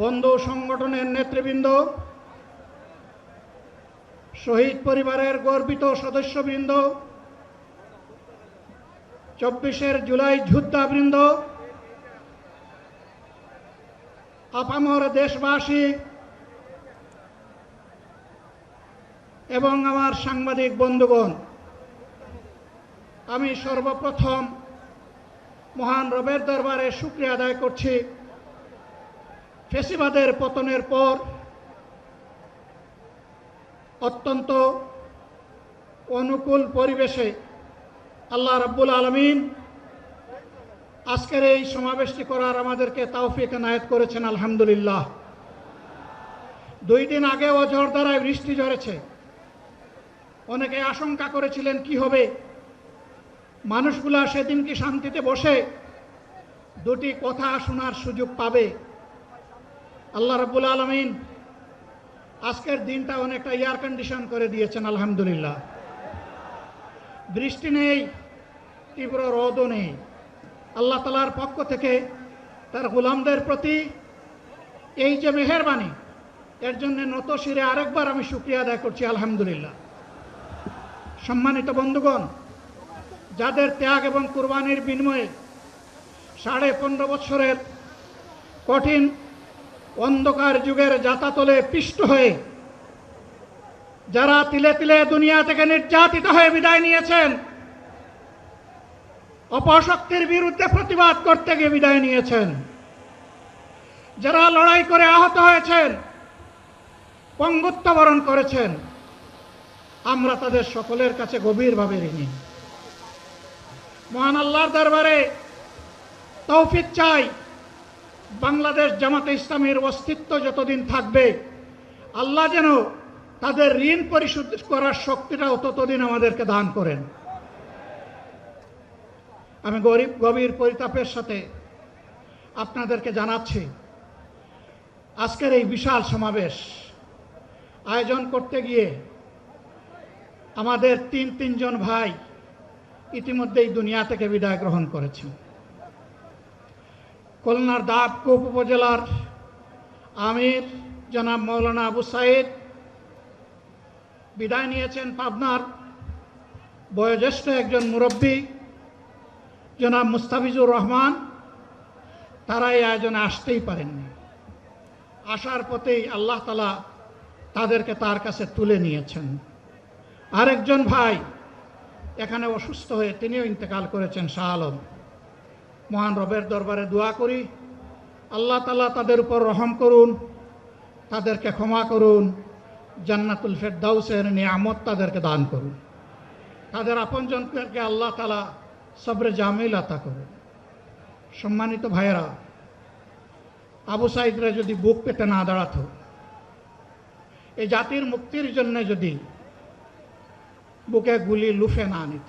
বন্ধু সংগঠনের নেতৃবৃন্দ, শহীদ পরিবারের গর্বিত সদস্যবৃন্দ, চব্বিশের জুলাই যোদ্ধাবৃন্দ, আপামর দেশবাসী এবং আমার সাংবাদিক বন্ধুগণ, আমি সর্বপ্রথম মহান রবের দরবারে শুক্রিয়া আদায় করছি। ফেসিবাদের পতনের পর অত্যন্ত অনুকূল পরিবেশে আল্লাহ রাব্বুল আলমিন আজকের এই সমাবেশটি করার আমাদেরকে তাওফিক নায়ত করেছেন, আলহামদুলিল্লাহ। দুই দিন আগেও দ্বারায় বৃষ্টি ঝরেছে। অনেকে আশঙ্কা করেছিলেন, কি হবে? মানুষগুলা সেদিন কি শান্তিতে বসে? দুটি কথা শোনার সুযোগ পাবে? আল্লাহ রাব্বুল আলমিন আজকের দিনটা অনেকটা এয়ার কন্ডিশন করে দিয়েছেন, আলহামদুলিল্লাহ। বৃষ্টি নেই, তীব্র রোদও নেই। আল্লাহ তালার পক্ষ থেকে তার গোলামদের প্রতি এই যে মেহরবানি, এর জন্য নত শিরে আরেকবার আমি শুক্রিয়া আদায় করছি, আলহামদুলিল্লাহ। সম্মানিত বন্ধুগণ, যাদের ত্যাগ এবং কুরবানির বিনিময়ে সাড়ে পনেরো বছরের কঠিন অন্ধকার যুগের যাতাতলে পিষ্ট হয়ে যারা তিলে তিলে দুনিয়া থেকে নির্যাতিত হয়ে বিদায় নিয়েছেন, অপশক্তির বিরুদ্ধে প্রতিবাদ করতে গিয়ে বিদায় নিয়েছেন। যারা লড়াই করে আহত হয়েছেন, পঙ্গুত্ব বরণ করেছেন, আমরা তাদের সকলের কাছে গভীরভাবে ঋণী। মহান আল্লাহর দরবারে তৌফিক চাই। বাংলাদেশ জামাতে ইসলামের অস্তিত্ব যতদিন থাকবে, আল্লাহ যেন তাদের ঋণ পরিশোধ করার শক্তিটাও ততদিন আমাদেরকে দান করেন। আমি গরিব, গভীর পরিতাপের সাথে আপনাদেরকে জানাচ্ছি, আজকের এই বিশাল সমাবেশ আয়োজন করতে গিয়ে আমাদের তিন তিনজন ভাই ইতিমধ্যেই দুনিয়া থেকে বিদায় গ্রহণ করেছেন। খুলনার দাবকুপ উপজেলার আমির জনাব মৌলানা আবু সাইদ। বিদায় নিয়েছেন পাবনার বয়োজ্যেষ্ঠ একজন মুরব্বী জনাব মুস্তাফিজুর রহমান। তারা এই আয়োজনে আসতেই পারেননি। আসার পথেই আল্লাহ তালা তাদেরকে তার কাছে তুলে নিয়েছেন। আরেকজন ভাই এখানে অসুস্থ হয়ে তিনিও ইন্তেকাল করেছেন শাহ আলম। মহান রবের দরবারে দোয়া করি। আল্লাহ তালা তাদের উপর রহম করুন, তাদেরকে ক্ষমা করুন, জান্নাতুল ফেরদাউসের নিয়ামত তাদেরকে দান করুন। তাদের আপনজনকে আল্লাহ তালা সবরে জামিল আতা করুন। সম্মানিত ভাইয়েরা, আবু সাইদরা যদি বুক পেতে না দাঁড়াতো এই জাতির মুক্তির জন্য যদি বুকে গুলি লুফে না নিত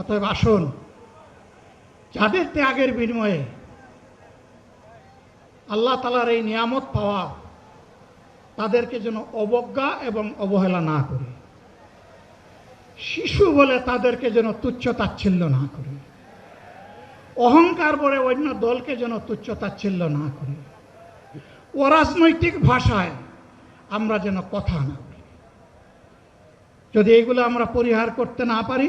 অতএব আসুন। যাদের ত্যাগের বিনিময়ে আল্লাহ তালার এই নিয়ামত পাওয়া তাদেরকে যেন অবজ্ঞা এবং অবহেলা না করি। শিশু বলে তাদেরকে যেন তুচ্ছ তাচ্ছিল্য না করি। অহংকার বলে অন্য দলকে যেন তুচ্ছ তাচ্ছিল্য না করি। অরাজনৈতিক ভাষায় আমরা যেন কথা না বলি। যদি এগুলো আমরা পরিহার করতে না পারি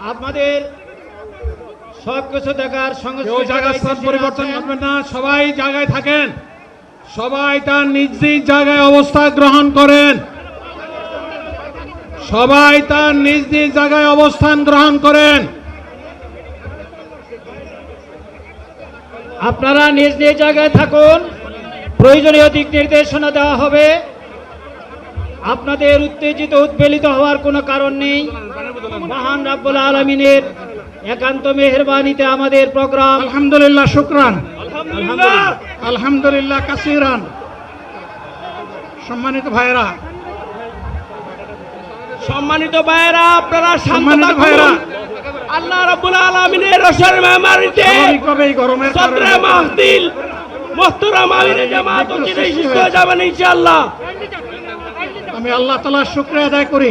আপনাদের সব কিছু দেখার সঙ্গে কেউ জায়গা স্থান পরিবর্তন করবেন না সবাই জায়গায় থাকেন। সবাই তার নিজ নিজ জায়গায় অবস্থান গ্রহণ করেন। সবাই তার নিজ নিজ জায়গায় অবস্থান গ্রহণ করেন। আপনারা নিজ নিজ জায়গায় থাকুন। প্রয়োজনীয় দিক নির্দেশনা দেওয়া হবে। আপনাদের উত্তেজিত উদ্বেলিত হওয়ার কোনো কারণ নেই। মহান রাব্বুল আলমিনের একান্ত মেহরবানিতে আমাদের প্রোগ্রাম। আলহামদুলিল্লাহ শুক্রান। আলহামদুলিল্লাহ। কাসিরান। সম্মানিত ভাইয়েরা। সম্মানিত ভাইয়েরা আপনারা সম্মানিত। ভাইয়েরা। আল্লাহ রাব্বুল আলামিনের রসের স্বাভাবিকভাবে এই গরমের কারণে মাহদিল মোহতরম আমিনে জামাত একটু অচিরেই সুস্থ। যাবেন ইনশাআল্লাহ। আমি আল্লাহ তালার শুক্রিয়া আদায় করি।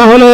তাহলে